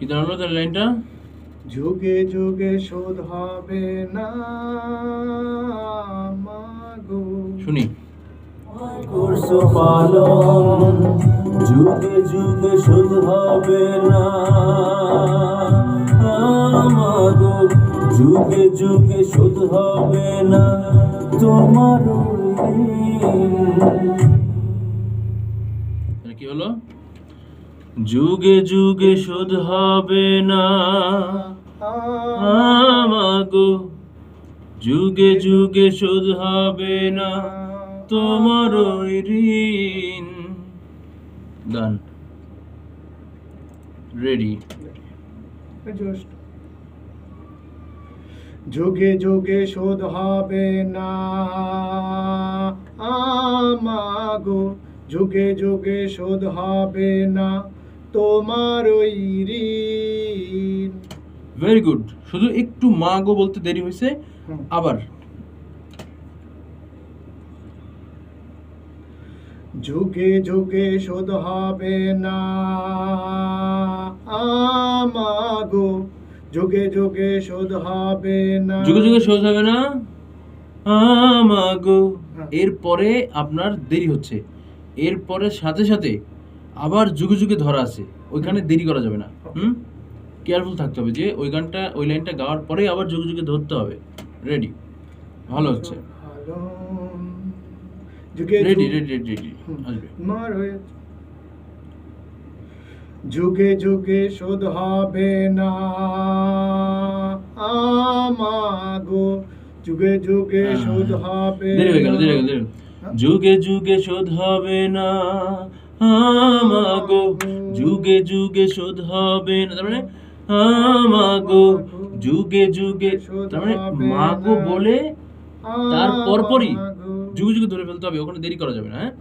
কি দাঁড়াল তার লাইনটা? যুগে যুগে শোধ হবে না মাগো। শুনি। করছ পালন যুগে যুগে শোধ হবে না আমাগো যুগে যুগে শোধ হবে না তোমার কি হলো? যুগে যুগে শোধ হবে না। আমাগো, যুগে যুগে শোধ হবে না। তোমার ওই ঋণ। গান রেডি. যুগে যুগে শোধ হবে না। আমাগো, যুগে যুগে শোধ হবে না। তোমার ওই ঋণ। ভেরি গুড শুধু একটু মা গো বলতে দেরি হয়েছে। আবার। যুগে যুগে শোধ হবে না আমাগো যুগে যুগে শোধ হবে না। যুগে যুগে শোধ হবে না আমাগো হ্যাঁ। এরপরে আপনার দেরি হচ্ছে। এরপরে সাথে সাথে আবার যুগে যুগে ধরা আছে ওইখানে দেরি করা যাবে না। হুম? কেয়ারফুল থাকতে হবে যে ওই গানটা ওই লাইনটা গাওয়ার পরে আবার যুগে যুগে ধরতে হবে। রেডি ভালো হচ্ছে। রেডি রেডি রেডি রেডি আসবে। যুগে যুগে শোধ হবে না। আমাগো যুগে যুগে হ্যাঁ, শোধ হ্যাঁ। হবে দেরি হয়ে গেল দেরি হয়ে গেল দেরি হয়ে গেল। হ্যাঁ? যুগে যুগে শোধ হবে না। আমাগো যুগে যুগে শোধ হবে না। তার মানে আমাগো যুগে যুগে তার মানে মাগো বলে তার পরপরই যুগে যুগে ধরে ফেলতে হবে ওখানে দেরি করা যাবে না হ্যাঁ?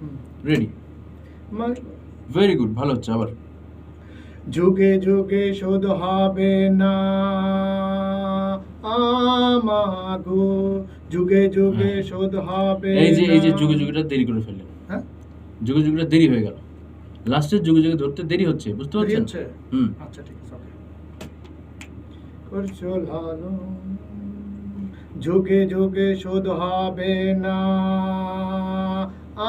রেডি ভেরি গুড ভালো হচ্ছে আবার। যুগে যুগে শোধ হবে না। আমাগো যুগে যুগে হ্যাঁ। শোধ হবে এই যে এই যে যুগে যুগেটা দেরি করে ফেললেন। হ্যাঁ? যুগে যুগটা দেরি হয়ে গেল। লাস্টের যুগে যুগে ধরতে দেরি হচ্ছে বুঝতে পারছেন? হুম। আচ্ছা ঠিক আছে okay. করছ লালন যুগে যুগে শোধ হবে না।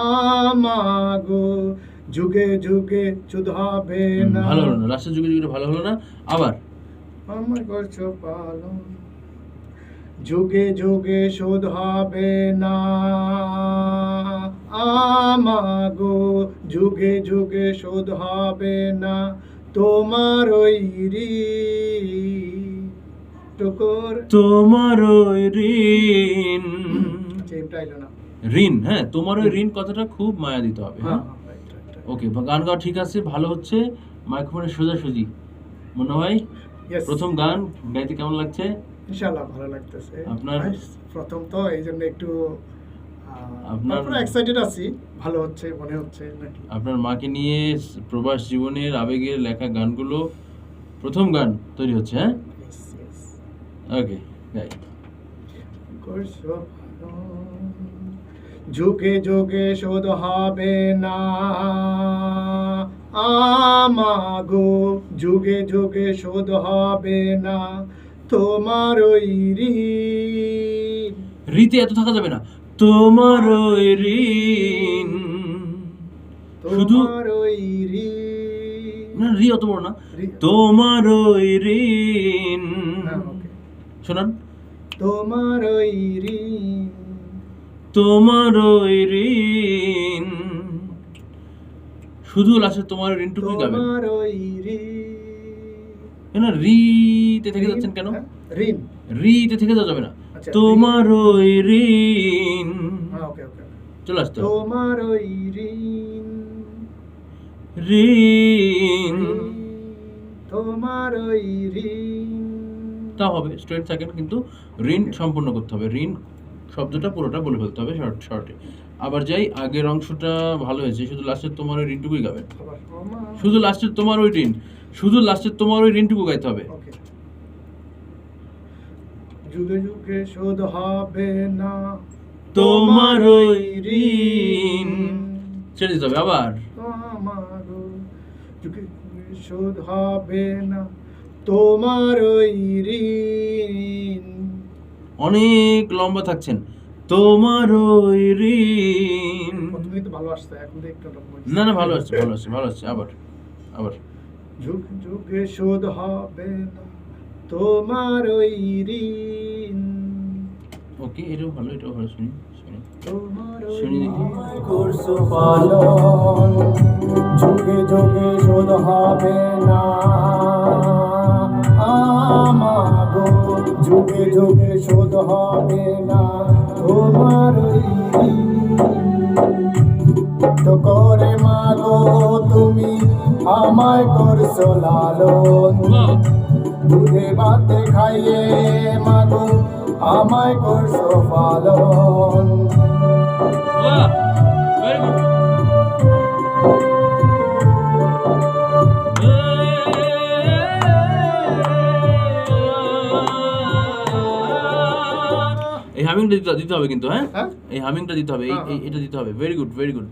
আমাগো যুগে যুগে শোধ হবে না। ভালো হলো না। লাস্টের যুগে যুগে ভালো হলো না আবার? আমার করছ পালন যুগে যুগে শোধ হবে না। যুগে যুগে শোধ হবে না তোমার ওই টুকুর তোমার ওই ঋণ। না। ঋণ হ্যাঁ তোমার ওই ঋণ কথাটা খুব মায়া দিতে হবে হ্যাঁ? হ্যাঁ right. ওকে গান গাওয়া ঠিক আছে ভালো হচ্ছে। মাইক্রোফোনের সোজাসুজি। মনে হয়. প্রথম গান গাইতে কেমন লাগছে? ইনশাআল্লাহ ভালো লাগতেছে। আপনার- প্রথম তো এই জন্য একটু আপনার- এক্সাইটেড আছি। ভালো হচ্ছে মনে হচ্ছে নাকি? আপনার মাকে নিয়ে প্রবাস জীবনের আবেগের লেখা গানগুলো প্রথম গান তৈরি হচ্ছে হ্যাঁ. ওকে ভালো। যুগে যুগে শোধ হবে না। আমাগো যুগে যুগে শোধ হবে না। তোমার ওই রীতে এত থাকা যাবে না। তোমার ওই ঋণ। শুধু না রি অত বড় না। তোমার ওই ঋণ। হ্যাঁ, শোনান। তোমার ওই ঋণ। তোমার ওই ঋণ। শুধু লাস্টে তোমার ঋণটুকুই গাবেন তোমার ওই ঋণ। কেন? রিতে থেকে যাচ্ছেন কেন? হ্যাঁ, ঋণ। রিতে থেকে যাওয়া যাবে না। তোমার ওই ঋণ। হ্যাঁ ওকে ওকে চলে আসতে। তোমার ওই ঋণ। ঋণ। তোমার ওই ঋণ। তা হবে স্ট্রেট থাকেন কিন্তু ঋণ সম্পূর্ণ করতে হবে। ঋণ শব্দটা পুরোটা বলে ফেলতে হবে শর্ট শর্টে আবার যাই আগের অংশটা ভালো হয়েছে শুধু লাস্টের তোমার ওই ঋণটুকুই আমার- শুধু লাস্টের তোমার ওই ঋণ শুধু লাস্টের তোমার ওই ঋণটুকু গাইতে হবে। যুগে যুগে শোধ হবে না। তোমার ওই ঋণ। ছেড়ে দিতে হবে আবার। আমার যুগে যুগে শোধ হবে না। তোমার ওই ঋণ। অনেক লম্বা থাকছেন। তোমার ওই ঋণ। প্রথমেই তো ভালো আসছে এখন তো একটু না না ভালো আসছে ভালো আসছে ভালো আসছে আবার আবার। যুগ যুগে শোধ হবে না। তোমার ওই ঋণ। ওকে এটাও ভালো এটাও ভালো শুনি শুনি। তোমার শুনি করছ পালন। যুগে যুগে শোধ হবে না। আমাগো যুগে যুগে শোধ হবে না। তোমার। তো করে মাগো তুমি আমায় করছ লালন। দুধে ভাতে খাইয়ে মাগো আমায় করছ পালন। এই হামিংটা দিতে হবে কিন্তু হ্যাঁ? হ্যাঁ? এই হামিংটা দিতে হবে এই- এই- এটা দিতে হবে। Very good very good